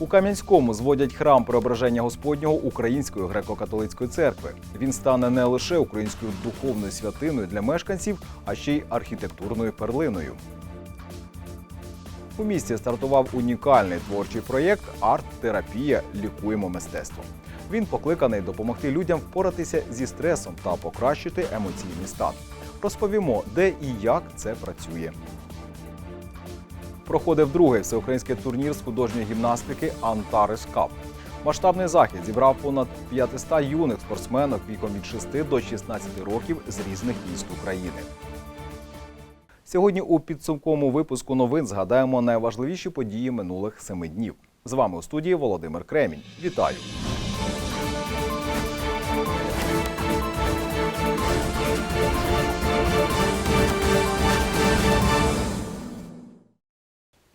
У Кам'янському зводять храм преображення Господнього Української греко-католицької церкви. Він стане не лише українською духовною святиною для мешканців, а ще й архітектурною перлиною. У місті стартував унікальний творчий проєкт Арт-терапія Лікуємо мистецтво. Він покликаний допомогти людям впоратися зі стресом та покращити емоційний стан. Розповімо, де і як це працює. Проходив другий всеукраїнський турнір з художньої гімнастики Антарес Кап. Масштабний захід зібрав понад 500 юних спортсменок віком від 6 до 16 років з різних міст України. Сьогодні у підсумковому випуску новин згадаємо найважливіші події минулих семи днів. З вами у студії Володимир Кремінь. Вітаю!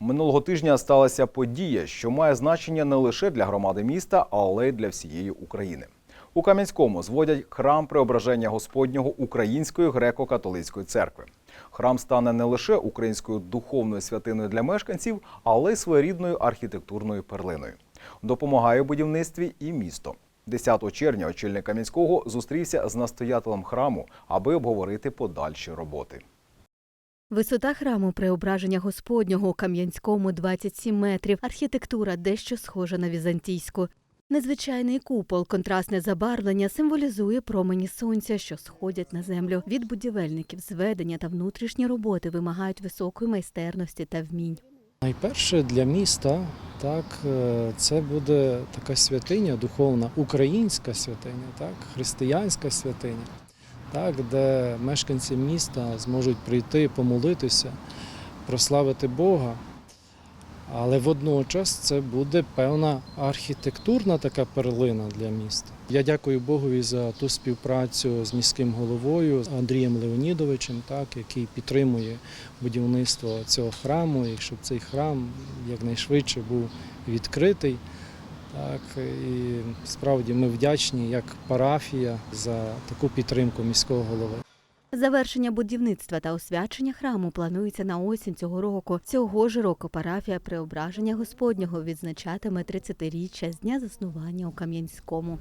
Минулого тижня сталася подія, що має значення не лише для громади міста, але й для всієї України. У Кам'янському зводять храм преображення Господнього Української греко-католицької церкви. Храм стане не лише українською духовною святиною для мешканців, але й своєрідною архітектурною перлиною. Допомагає у будівництві і місто. 10 червня очільник Кам'янського зустрівся з настоятелем храму, аби обговорити подальші роботи. Висота храму преображення Господнього у Кам'янському 27 метрів. Архітектура дещо схожа на візантійську. Незвичайний купол, контрастне забарвлення символізує промені сонця, що сходять на землю. Від будівельників зведення та внутрішні роботи вимагають високої майстерності та вмінь. Найперше для міста так, е, це буде така святиня, духовна, українська святиня, так, християнська святиня, так, де мешканці міста зможуть прийти, помолитися, прославити Бога. Але водночас це буде певна архітектурна така перлина для міста. Я дякую Богові за ту співпрацю з міським головою Андрієм Леонідовичем, так, який підтримує будівництво цього храму, і щоб цей храм якнайшвидше був відкритий. Так, і справді ми вдячні як парафія за таку підтримку міського голови. Завершення будівництва та освячення храму планується на осінь цього року. Цього ж року парафія преображення Господнього відзначатиме 30-річчя з дня заснування у Кам'янському.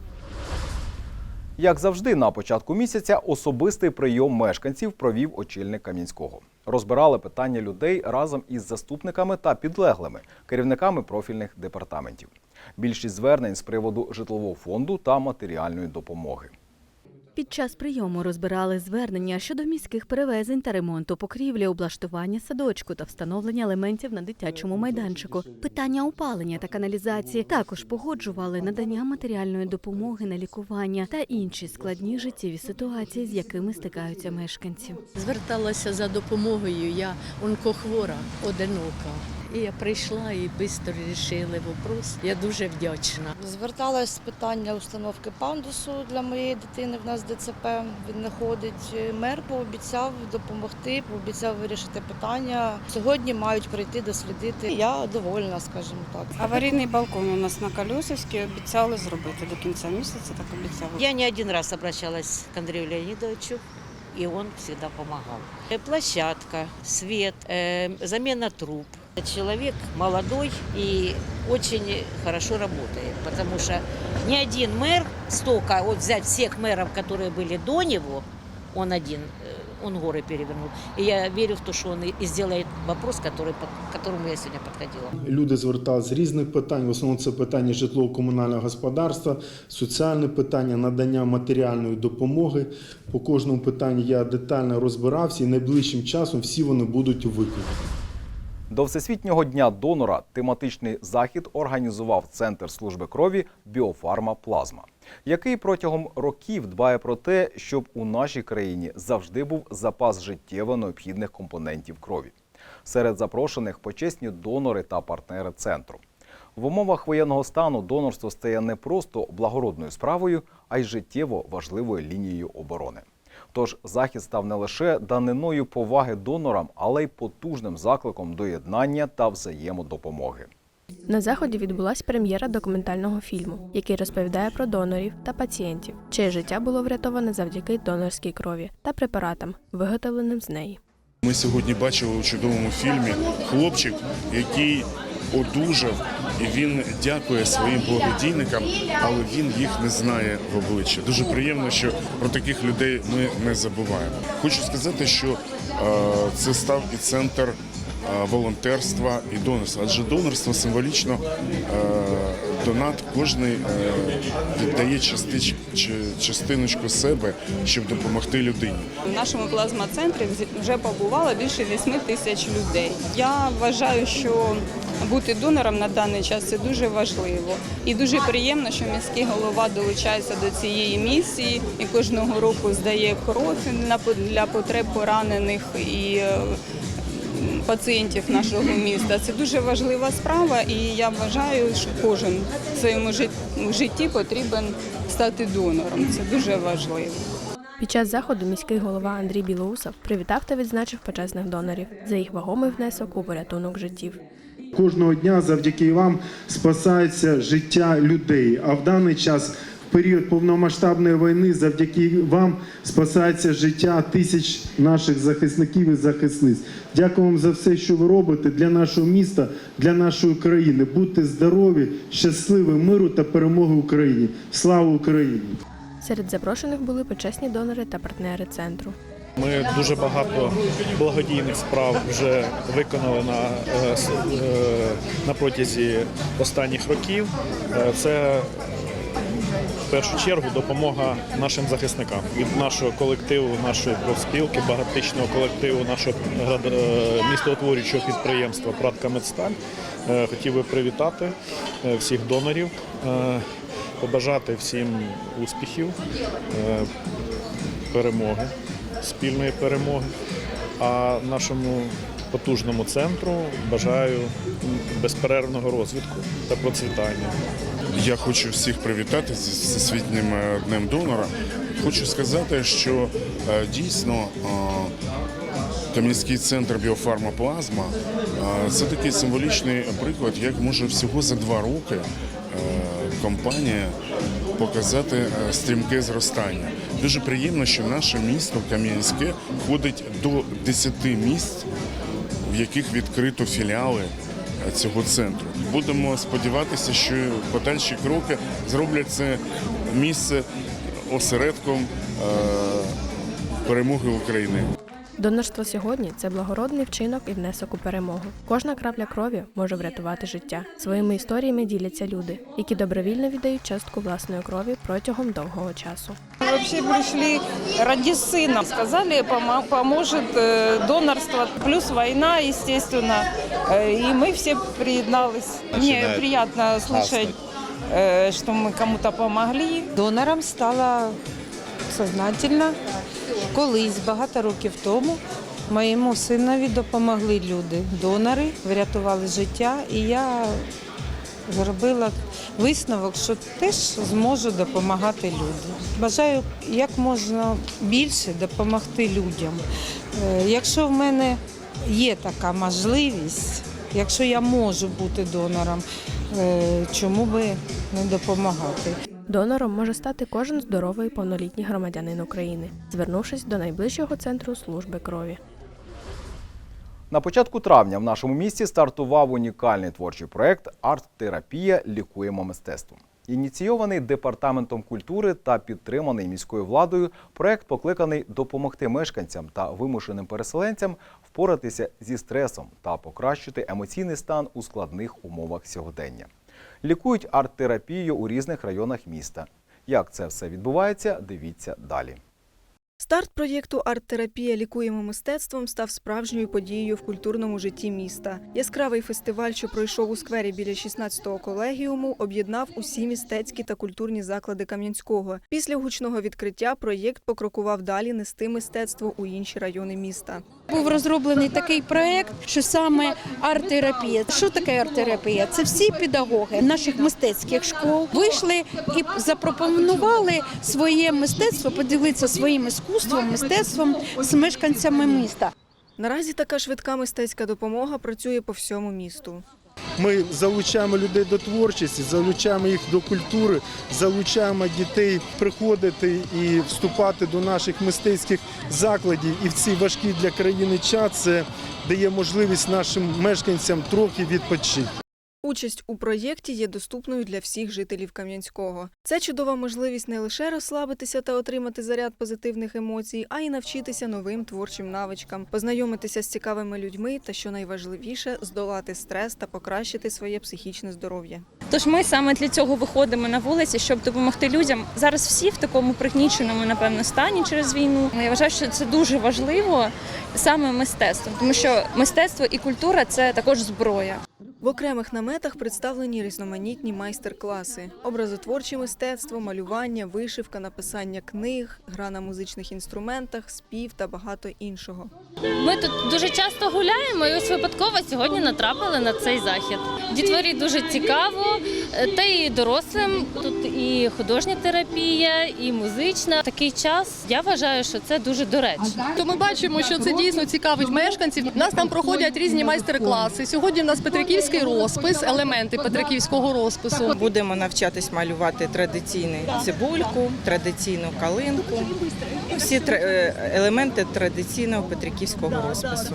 Як завжди, на початку місяця особистий прийом мешканців провів очільник Кам'янського. Розбирали питання людей разом із заступниками та підлеглими, керівниками профільних департаментів. Більшість звернень з приводу житлового фонду та матеріальної допомоги. Під час прийому розбирали звернення щодо міських перевезень та ремонту покрівлі, облаштування садочку та встановлення елементів на дитячому майданчику. Питання опалення та каналізації також погоджували надання матеріальної допомоги на лікування та інші складні життєві ситуації, з якими стикаються мешканці. Зверталася за допомогою, я онкохвора, одинока. І я прийшла і швидко вирішили вопрос. Я дуже вдячна. Зверталась з питання установки пандусу для моєї дитини. В нас ДЦП він не ходить. Мер пообіцяв допомогти, пообіцяв вирішити питання. Сьогодні мають прийти дослідити. Я довольна, скажімо так. Аварійний балкон у нас на Колесовській обіцяли зробити до кінця місяця, так обіцяли. Я не один раз обращалась к Андрею Леонидовичу, и он всегда помогал. Э, Площадка, свет, э, замена труб. Человек молодой и очень хорошо работает, потому что ни один мэр столько, вот взять всех мэров, которые были до него, он один, э, он горы перевернул. И я верю в то, что он и и сделает вопрос, который, по к которому я сегодня подходила. Люди зверталися з різних питань. В основному це питання житлово-комунального господарства, соціальне питання, надання матеріальної допомоги. По кожному питанню я детально розбирався і найближчим часом всі вони будуть виконані. До Всесвітнього дня донора тематичний захід організував Центр служби крові Біофарма Плазма, який протягом років дбає про те, щоб у нашій країні завжди був запас життєво необхідних компонентів крові. Серед запрошених почесні донори та партнери центру. В умовах воєнного стану донорство стає не просто благородною справою, а й життєво важливою лінією оборони. Тож захід став не лише даниною поваги донорам, але й потужним закликом до єднання та взаємодопомоги. На заході відбулась прем'єра документального фільму, який розповідає про донорів та пацієнтів, чиє життя було врятоване завдяки донорській крові та препаратам, виготовленим з неї. Ми сьогодні бачили у чудовому фільмі хлопчик, який одужав, і він дякує своїм благодійникам, але він їх не знає в обличчя. Дуже приємно, що про таких людей ми не забуваємо. Хочу сказати, що е, це став і центр е, волонтерства і донорства, адже донорство символічно е, донат кожний е, віддає частич, частиночку себе, щоб допомогти людині. В нашому плазма-центрі вже побувало більше 8 тисяч людей. Я вважаю, що бути донором на даний час це дуже важливо. І дуже приємно, що міський голова долучається до цієї місії і кожного року здає кров для потреб поранених і е, пацієнтів нашого міста. Це дуже важлива справа, і я вважаю, що кожен в своєму жит- житті потрібен стати донором. Це дуже важливо. Під час заходу міський голова Андрій Білоусов привітав та відзначив почесних донорів за їх вагомий внесок у порятунок життів. Кожного дня завдяки вам спасається життя людей. А в даний час, період повномасштабної війни, завдяки вам спасається життя тисяч наших захисників і захисниць. Дякую вам за все, що ви робите для нашого міста, для нашої країни. Будьте здорові, щасливі, миру та перемоги Україні. Слава Україні! Серед запрошених були почесні донори та партнери центру. Ми дуже багато благодійних справ вже виконали на, е, е, на протязі останніх років. Е, Це першу чергу допомога нашим захисникам від нашого колективу, нашої профспілки, багатичного колективу, нашого е, містоутворюючого підприємства «Пратка Медсталь». Е, Хотів би привітати е, всіх донорів, побажати всім успіхів, перемоги, спільної перемоги. А нашому потужному центру бажаю безперервного розвитку та процвітання. Я хочу всіх привітати з Всесвітнім е, днем донора. Хочу сказати, що е, дійсно е, Кам'янський центр біофармаплазма е, це такий символічний приклад, як може всього за два роки е, компанія показати е, стрімке зростання. Дуже приємно, що наше місто Кам'янське входить до 10 місць, в яких відкрито філіали е, цього центру. Будемо сподіватися, що подальші кроки зроблять це місце осередком е, перемоги України. Донорство сьогодні це благородний вчинок і внесок у перемогу. Кожна крапля крові може врятувати життя. Своїми історіями діляться люди, які добровільно віддають частку власної крові протягом довгого часу. Мы вообще пришли ради сына. Сказали, помо- поможет э, донорство, плюс война, естественно. Э, И мы все приеднались. Мне приятно слышать, э, что мы кому-то помогли. Донором стала сознательно. Колись, багато років тому, моєму синові допомогли люди. Донори врятували життя, і я зробила висновок, що теж зможу допомагати людям. Бажаю як можна більше допомогти людям. Е, Якщо в мене є така можливість, якщо я можу бути донором, е, чому би не допомагати? Донором може стати кожен здоровий повнолітній громадянин України, звернувшись до найближчого центру служби крові. На початку травня в нашому місті стартував унікальний творчий проект Арт-терапія лікуємо мистецтвом. Ініційований департаментом культури та підтриманий міською владою, проект покликаний допомогти мешканцям та вимушеним переселенцям впоратися зі стресом та покращити емоційний стан у складних умовах сьогодення. Лікують арт-терапією у різних районах міста. Як це все відбувається, дивіться далі. Старт проєкту Арт-терапія лікуємо мистецтвом став справжньою подією в культурному житті міста. Яскравий фестиваль, що пройшов у сквері біля 16-го колегіуму, об'єднав усі мистецькі та культурні заклади Кам'янського. Після гучного відкриття проєкт покрокував далі нести мистецтво у інші райони міста. Був розроблений такий проект, що саме арт-терапія. Що таке арт-терапія? Це всі педагоги наших мистецьких школ вийшли і запропонували своє мистецтво, поділитися своїм іскусством, мистецтвом з мешканцями міста. Наразі така швидка мистецька допомога працює по всьому місту. Ми залучаємо людей до творчості, залучаємо їх до культури, залучаємо дітей приходити і вступати до наших мистецьких закладів. І в ці важкі для країни час це дає можливість нашим мешканцям трохи відпочити. Участь у проєкті є доступною для всіх жителів Кам'янського. Це чудова можливість не лише розслабитися та отримати заряд позитивних емоцій, а й навчитися новим творчим навичкам, познайомитися з цікавими людьми та, що найважливіше, здолати стрес та покращити своє психічне здоров'я. Тож ми саме для цього виходимо на вулиці, щоб допомогти людям. Зараз всі в такому пригніченому, напевно, стані через війну. Я вважаю, що це дуже важливо саме мистецтво, тому що мистецтво і культура це також зброя. В окремих наметах представлені різноманітні майстер-класи: образотворче мистецтво, малювання, вишивка, написання книг, гра на музичних інструментах, спів та багато іншого. Ми тут дуже часто гуляємо, і ось випадково сьогодні натрапили на цей захід. Дітворі дуже цікаво, е, та і дорослим тут і художня терапія, і музична. Такий час я вважаю, що це дуже доречно. То ми бачимо, що це дійсно цікавить мешканців. У нас там проходять різні майстер-класи. Сьогодні у нас Петриківський розпис, елементи Петриківського розпису. Будемо навчатись малювати традиційну цибульку, традиційну калинку, всі е, елементи традиційного петриківського розпису.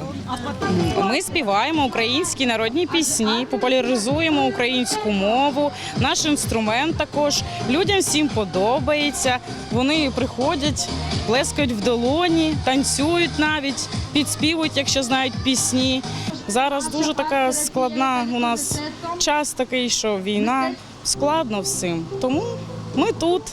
Ми співаємо українські народні пісні, популяризуємо українську мову, наш інструмент також. Людям всім подобається. Вони приходять, плескають в долоні, танцюють навіть, підспівують, якщо знають пісні. Зараз дуже така складна у нас час такий, що війна складно всім. Тому ми тут.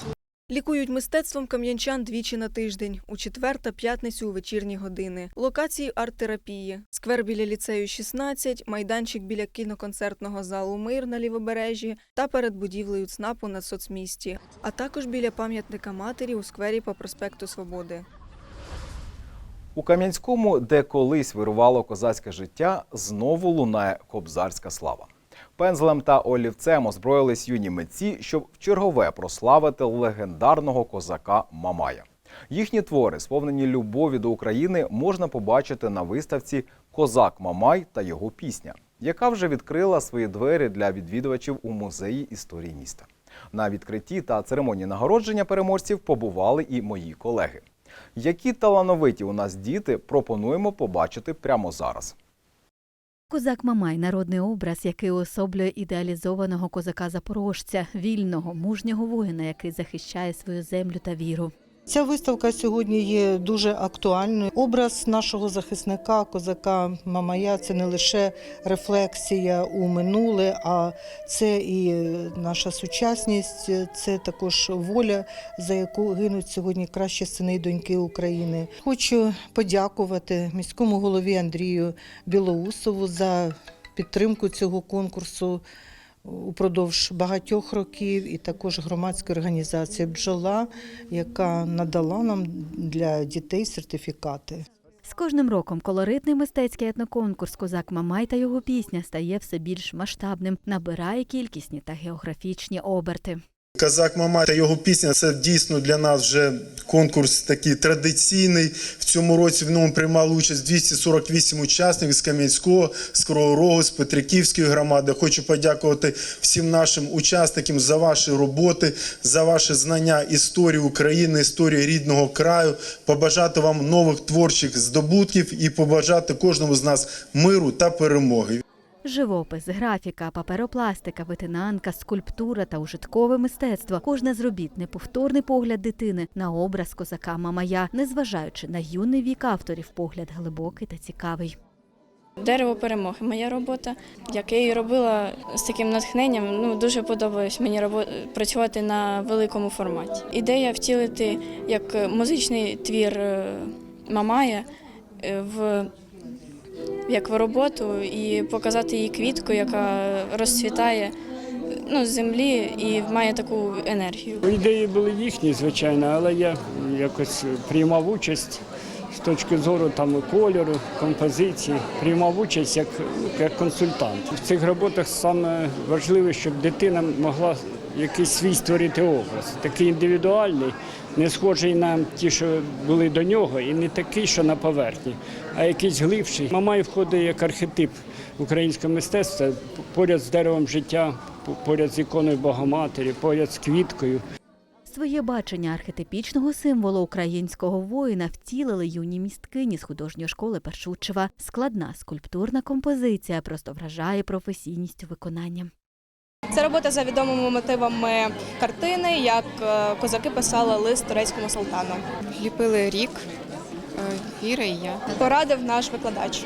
Лікують мистецтвом кам'янчан двічі на тиждень, у четвер та п'ятницю у вечірні години. Локації арт-терапії. Сквер біля ліцею 16, майданчик біля кіноконцертного залу Мир на лівобережжі та перед будівлею ЦНАПу на соцмісті, а також біля пам'ятника матері у сквері по проспекту Свободи. У Кам'янському, де колись вирувало козацьке життя, знову лунає кобзарська слава. Пензлем та олівцем озброїлись юні митці, щоб вчергове прославити легендарного козака Мамая. Їхні твори, сповнені любові до України, можна побачити на виставці Козак Мамай та його пісня, яка вже відкрила свої двері для відвідувачів у музеї історії міста. На відкритті та церемонії нагородження переможців побували і мої колеги. Які талановиті у нас діти пропонуємо побачити прямо зараз. Козак Мамай народний образ, який уособлює ідеалізованого козака-запорожця, вільного, мужнього воїна, який захищає свою землю та віру. Ця виставка сьогодні є дуже актуальною. Образ нашого захисника, козака Мамая, це не лише рефлексія у минуле, а це і наша сучасність, це також воля, за яку гинуть сьогодні кращі сини і доньки України. Хочу подякувати міському голові Андрію Білоусову за підтримку цього конкурсу упродовж багатьох років, і також громадська організація Бджола, яка надала нам для дітей сертифікати. З кожним роком колоритний мистецький етноконкурс Козак Мамай та його пісня стає все більш масштабним, набирає кількісні та географічні оберти. Казак Мама та його пісня це дійсно для нас вже конкурс такий традиційний. В цьому році в ньому приймали участь 248 учасників з Кам'янського, з Кривого з Петриківської громади. Хочу подякувати всім нашим учасникам за ваші роботи, за ваше знання історії України, історії рідного краю. Побажати вам нових творчих здобутків і побажати кожному з нас миру та перемоги. Живопис, графіка, паперопластика, витинанка, скульптура та ужиткове мистецтво. Кожне з робіт неповторний погляд дитини на образ козака Мамая, незважаючи на юний вік авторів, погляд глибокий та цікавий. Дерево перемоги. Моя робота, як я її робила з таким натхненням, ну дуже подобалось мені працювати на великому форматі. Ідея втілити як музичний твір е, Мамая е, в як в роботу і показати її квітку, яка розцвітає ну, з землі і має таку енергію. Ідеї були їхні, звичайно, але я якось приймав участь з точки зору там кольору, композиції, приймав участь як, як консультант. В цих роботах саме важливе, щоб дитина могла якийсь свій створити образ, такий індивідуальний, не схожий на ті, що були до нього, і не такий, що на поверхні, а якийсь глибший. Мамай входить як архетип українського мистецтва поряд з деревом життя, поряд з іконою Богоматері, поряд з квіткою. Своє бачення архетипічного символу українського воїна втілили юні місткині з художньої школи Першучева. Складна скульптурна композиція просто вражає професійністю виконання. Це робота за відомими мотивами картини, як е, козаки писали лист турецькому султану. Ліпили рік, е, Віра і я. Порадив наш викладач,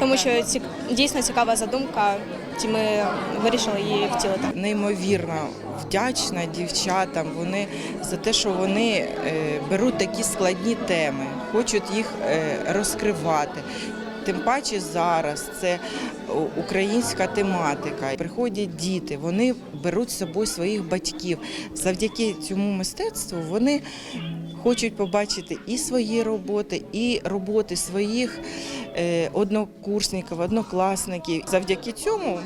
тому що ці, дійсно цікава задумка, і ми вирішили її втілити. Неймовірно вдячна дівчатам. Вони за те, що вони е, беруть такі складні теми, хочуть їх розкривати. Тим паче зараз це українська тематика. Приходять діти, вони беруть з собою своїх батьків. Завдяки цьому мистецтву вони хочуть побачити і свої роботи, і роботи своїх е, однокурсників, однокласників. Завдяки цьому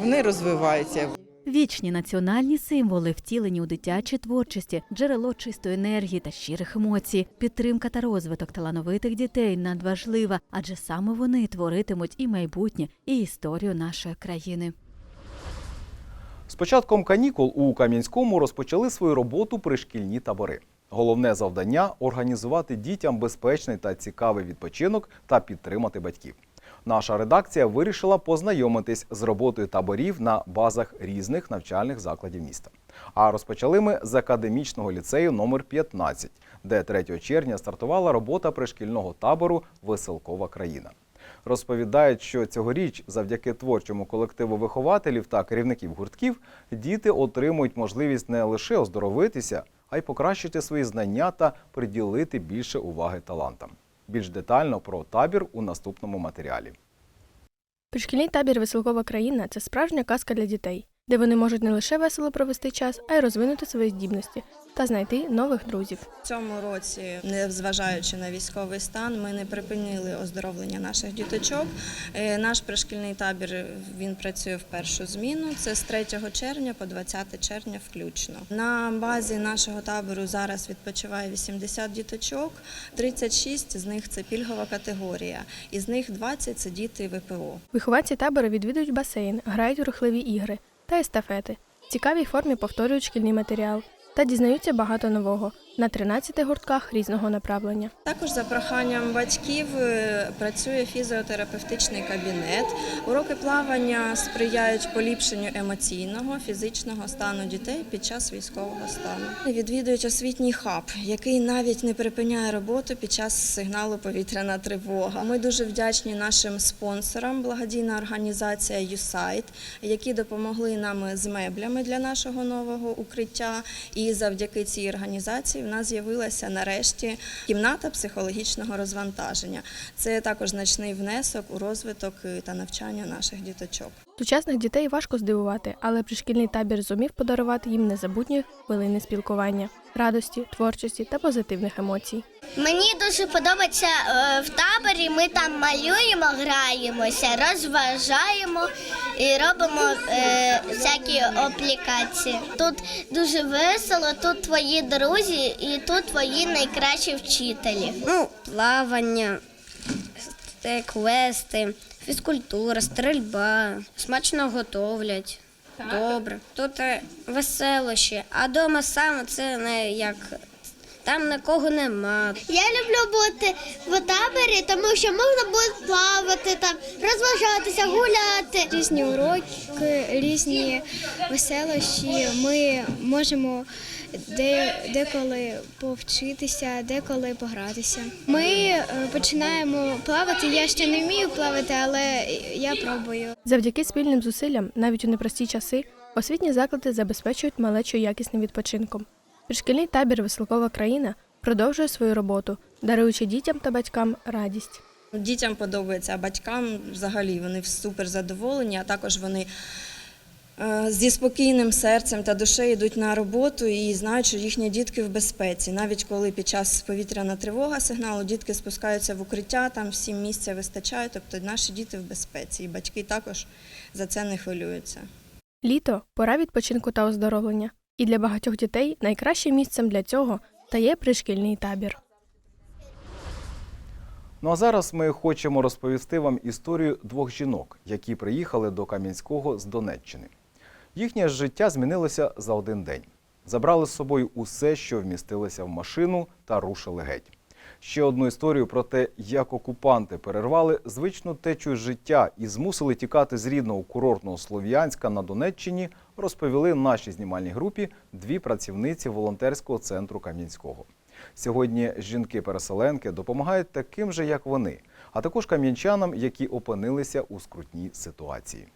вони розвиваються. Вічні національні символи втілені у дитячій творчості, джерело чистої енергії та щирих емоцій. Підтримка та розвиток талановитих дітей надважлива, адже саме вони творитимуть і майбутнє, і історію нашої країни. З початком канікул у Кам'янському розпочали свою роботу пришкільні табори. Головне завдання організувати дітям безпечний та цікавий відпочинок та підтримати батьків. Наша редакція вирішила познайомитись з роботою таборів на базах різних навчальних закладів міста. А розпочали ми з академічного ліцею номер 15, де 3 червня стартувала робота пришкільного табору Веселкова країна. Розповідають, що цьогоріч, завдяки творчому колективу вихователів та керівників гуртків, діти отримують можливість не лише оздоровитися, а й покращити свої знання та приділити більше уваги талантам. Більш детально про табір у наступному матеріалі. Пришкільний табір Веселкова країна це справжня казка для дітей, де вони можуть не лише весело провести час, а й розвинути свої здібності та знайти нових друзів. В цьому році, незважаючи на військовий стан, ми не припинили оздоровлення наших діточок. Е, Наш пришкільний табір він працює в першу зміну. Це з 3 червня по 20 червня включно. На базі нашого табору зараз відпочиває 80 діточок, 36 з них це пільгова категорія, із них 20 – це діти ВПО. Вихованці табору відвідують басейн, грають у рухливі ігри та естафети. Цікавій формі повторюють шкільний матеріал та дізнаються багато нового на 13 гуртках різного направлення. Також за проханням батьків е, працює фізіотерапевтичний кабінет. Уроки плавання сприяють поліпшенню емоційного, фізичного стану дітей під час військового стану. Відвідують освітній хаб, який навіть не припиняє роботу під час сигналу повітряна тривога. Ми дуже вдячні нашим спонсорам, благодійна організація «Юсайт», які допомогли нам з меблями для нашого нового укриття. І завдяки цій організації в нас з'явилася нарешті кімната психологічного розвантаження. Це також значний внесок у розвиток е, та навчання наших діточок. Сучасних дітей важко здивувати, але пришкільний табір зумів подарувати їм незабутні хвилини спілкування, радості, творчості та позитивних емоцій. Мені дуже подобається е, в таборі. Ми там малюємо, граємося, розважаємо і робимо е, всякі аплікації. Тут дуже весело, тут твої друзі і тут твої найкращі вчителі. Ну, плавання, квести, фізкультура, стрільба, смачно готовлять. Добре. Тут е, веселощі, а вдома саме це не як там нікого нема. Я люблю бути в таборі, тому що можна буде плавати, там розважатися, гуляти. Різні уроки, різні веселощі. Ми можемо де, деколи повчитися, деколи погратися. Ми е, починаємо плавати. Я ще не вмію плавати, але я пробую. Завдяки спільним зусиллям, навіть у непрості часи, освітні заклади забезпечують малечу якісним відпочинком. Пришкільний табір Веселкова країна продовжує свою роботу, даруючи дітям та батькам радість. Дітям подобається, а батькам взагалі вони супер задоволені, а також вони зі спокійним серцем та душею йдуть на роботу і знають, що їхні дітки в безпеці. Навіть коли під час повітряна тривога сигналу дітки спускаються в укриття, там всім місця вистачає, тобто наші діти в безпеці. І батьки також за це не хвилюються. Літо пора відпочинку та оздоровлення. І для багатьох дітей найкращим місцем для цього стає пришкільний табір. Ну а зараз ми хочемо розповісти вам історію двох жінок, які приїхали до Кам'янського з Донеччини. Їхнє життя змінилося за один день. Забрали з собою усе, що вмістилося в машину, та рушили геть. Ще одну історію про те, як окупанти перервали звичну течію життя і змусили тікати з рідного курортного Слов'янська на Донеччині, розповіли нашій знімальній групі дві працівниці волонтерського центру Кам'янського. Сьогодні жінки-переселенки допомагають таким же, як вони, а також кам'янчанам, які опинилися у скрутній ситуації.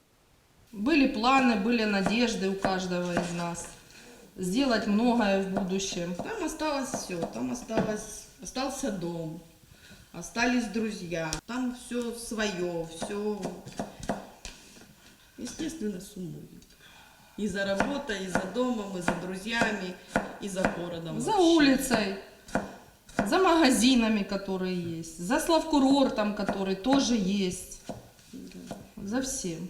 Были планы, были надежды у каждого из нас сделать многое в будущем. Там осталось все, там осталось, остался дом, остались друзья, там все свое, все, естественно, суммует. И за работой, и за домом, и за друзьями, и за городом. За улицей, за магазинами, которые есть, за славкурортом, который тоже есть, за всем.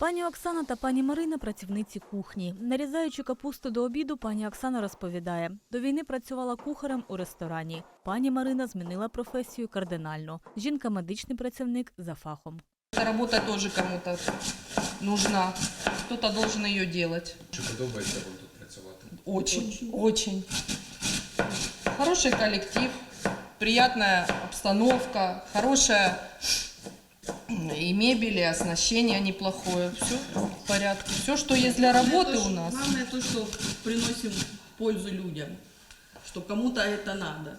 Пані Оксана та пані Марина працівниці кухні. Нарізаючи капусту до обіду, пані Оксана розповідає, до війни працювала кухарем у ресторані. Пані Марина змінила професію кардинально. Жінка медичний працівник за фахом. Эта работа тоже кому-то нужна. Кто-то должен ее делать. Чи подобається вам тут працювати? Очень, очень. Хороший коллектив, приятная обстановка, хорошая м, и мебель, и оснащение неплохое. Все в порядке. Все, что есть для работы у нас. Главное то, что приносим пользу людям, что кому-то это надо.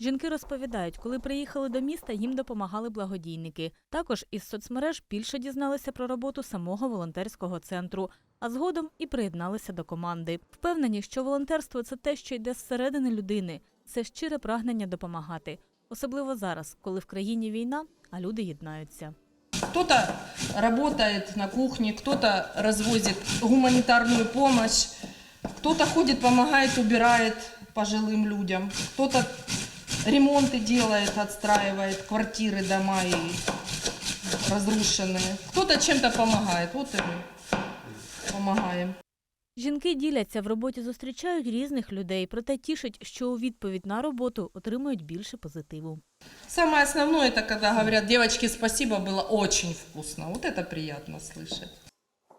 Жінки розповідають, коли приїхали до міста, їм допомагали благодійники. Також із соцмереж більше дізналися про роботу самого волонтерського центру, а згодом і приєдналися до команди. Впевнені, що волонтерство це те, що йде зсередини людини, це щире прагнення допомагати, особливо зараз, коли в країні війна, а люди єднаються. Кто-то работает на кухне, кто-то развозит гуманитарную помощь, кто-то ходит, помогает, убирает пожилым людям, кто-то ремонты делает, отстраивает квартиры, дома и разрушенные, кто-то чем-то помогает. Вот и мы помогаем. Жінки діляться в роботі, зустрічають різних людей, проте тішить, що у відповідь на роботу отримують більше позитиву. Самое основное, это когда говорят, девочки, спасибо, было очень вкусно. Вот это приятно слышать.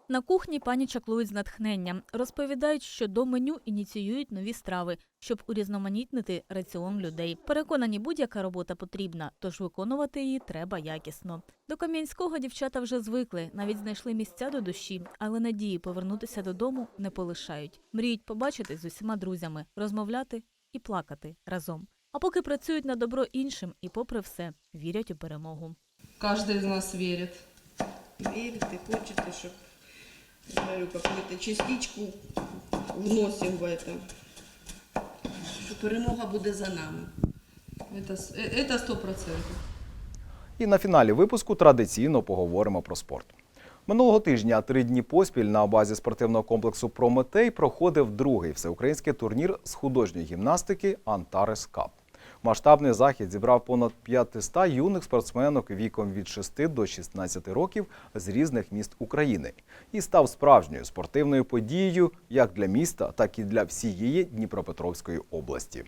На кухні пані чаклують з натхненням. Розповідають, що до меню ініціюють нові страви, щоб урізноманітнити раціон людей. Переконані, будь-яка робота потрібна, тож виконувати її треба якісно. До Кам'янського дівчата вже звикли, навіть знайшли місця до душі, але надії повернутися додому не полишають. Мріють побачити з усіма друзями, розмовляти і плакати разом. А поки працюють на добро іншим і, попри все, вірять у перемогу. Каждый из нас верит. Верит и хочет, и чтоб, говорю, какую-то частичку вносим в это. Що перемога буде за нами. Это, с- э, это сто процентов. І на фіналі випуску традиційно поговоримо про спорт. Минулого тижня три дні поспіль на базі спортивного комплексу Прометей проходив другий всеукраїнський турнір з художньої гімнастики Антарес Кап. Масштабний захід зібрав понад 500 юних спортсменок віком від 6 до 16 років з різних міст України і став справжньою спортивною подією як для міста, так і для всієї Дніпропетровської області.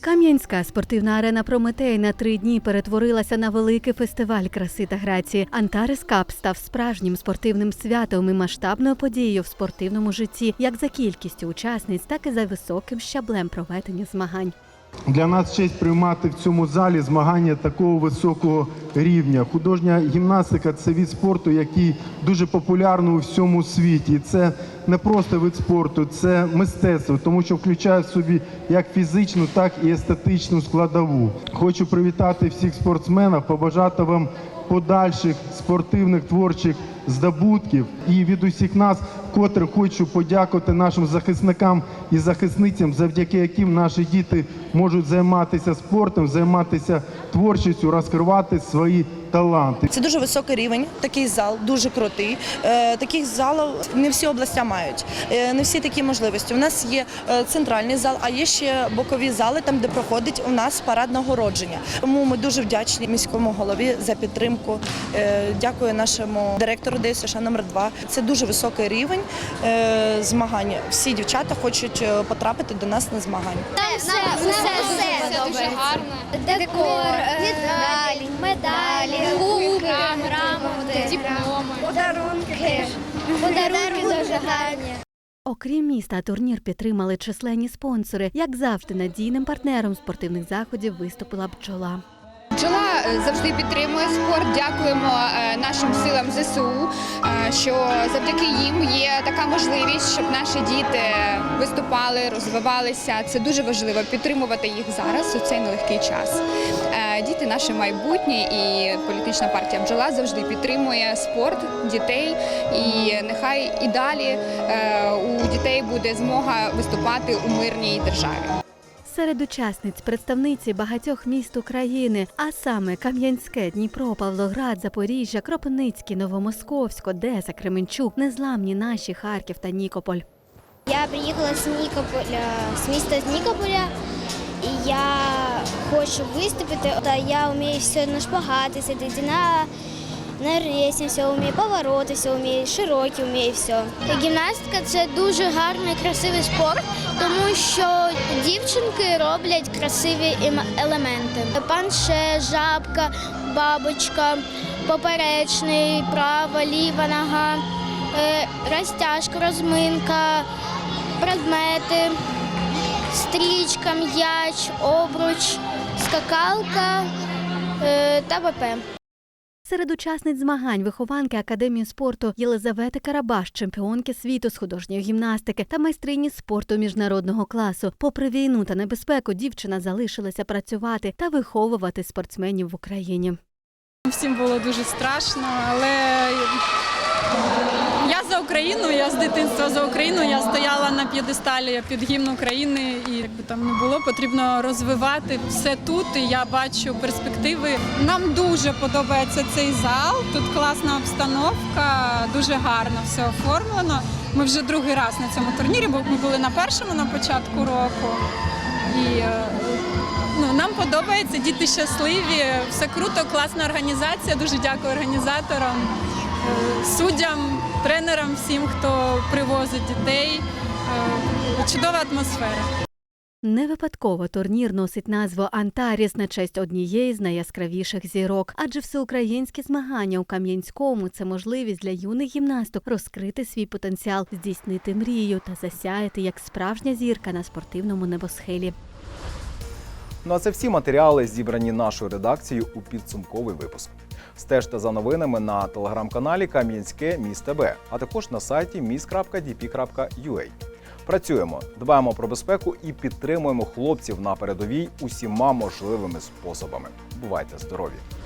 Кам'янська спортивна арена Прометей на три дні перетворилася на великий фестиваль краси та грації. Антарес Кап став справжнім спортивним святом і масштабною подією в спортивному житті, як за кількістю учасниць, так і за високим щаблем проведення змагань. Для нас честь приймати в цьому залі змагання такого високого рівня. Художня гімнастика це від спорту, який дуже популярний у всьому світі. Це не просто вид спорту, це мистецтво, тому що включає в собі як фізичну, так і естетичну складову. Хочу привітати всіх спортсменів, побажати вам подальших спортивних творчих здобутків. І від усіх нас, котре хочу подякувати нашим захисникам і захисницям, завдяки яким наші діти можуть займатися спортом, займатися творчістю, розкривати свої таланти. Це дуже високий рівень, такий зал, дуже крутий. Е, таких залів не всі областя мають, е, не всі такі можливості. У нас є е, центральний зал, а є ще бокові зали, там де проходить у нас парад нагородження. Тому ми дуже вдячні міському голові за підтримку. Дякую нашому директору ДСШ номер 2 Це дуже високий рівень змагань. Всі дівчата хочуть потрапити до нас на змагання. Все, все, дуже гарно. Декор, медалі, медалі, грамоти, дипломи, подарунки. Подарунки гарні. Окрім міста, турнір підтримали численні спонсори. Як завжди, надійним партнером спортивних заходів виступила бджола. Бджола е, завжди підтримує спорт. Дякуємо е, нашим силам ЗСУ, е, що завдяки їм є така можливість, щоб наші діти виступали, розвивалися. Це дуже важливо підтримувати їх зараз у цей нелегкий час. Діти наше майбутнє, і політична партія бджола завжди підтримує спорт дітей. І нехай і далі у дітей буде змога виступати у мирній державі. Серед учасниць представниці багатьох міст України, а саме Кам'янське, Дніпро, Павлоград, Запоріжжя, Кропивницький, Новомосковськ, Одеса, Кременчук, незламні наші Харків та Нікополь. Я приїхала з Нікополя, з міста з Нікополя, і я хочу виступити. Та я вмію все на шпагати сидіти, на, на рейсі, все вмію повороти, все вмію, широкі вмію все. Гімнастика це дуже гарний, красивий спорт, тому що дівчинки роблять красиві ем- елементи. Панше, жабка, бабочка, поперечний, права, ліва нога. Е, розтяжка, розминка, предмети, стрічка, м'яч, обруч, скакалка е, та ВП. Серед учасниць змагань вихованки Академії спорту Єлизавети Карабаш, чемпіонки світу з художньої гімнастики та майстрині спорту міжнародного класу. Попри війну та небезпеку, дівчина залишилася працювати та виховувати спортсменів в Україні. Всім було дуже страшно, але я за Україну, я з дитинства за Україну. Я стояла на п'єдесталі під гімн України, і якби там не було, потрібно розвивати все тут. І я бачу перспективи. Нам дуже подобається цей зал. Тут класна обстановка, дуже гарно все оформлено. Ми вже другий раз на цьому турнірі, бо ми були на першому на початку року. І е, ну, нам подобається, діти щасливі, все круто, класна організація. Дуже дякую організаторам, суддям, тренерам, всім, хто привозить дітей. Е, Чудова атмосфера. Не випадково турнір носить назву Антаріс на честь однієї з найяскравіших зірок, адже всеукраїнські змагання у Кам'янському це можливість для юних гімнасток розкрити свій потенціал, здійснити мрію та засяяти як справжня зірка на спортивному небосхилі. Ну а це всі матеріали, зібрані нашою редакцією у підсумковий випуск. Стежте за новинами на телеграм-каналі Кам'янське ТБ, а також на сайті mis.dp.ua. Працюємо, дбаємо про безпеку і підтримуємо хлопців на передовій усіма можливими способами. Бувайте здорові!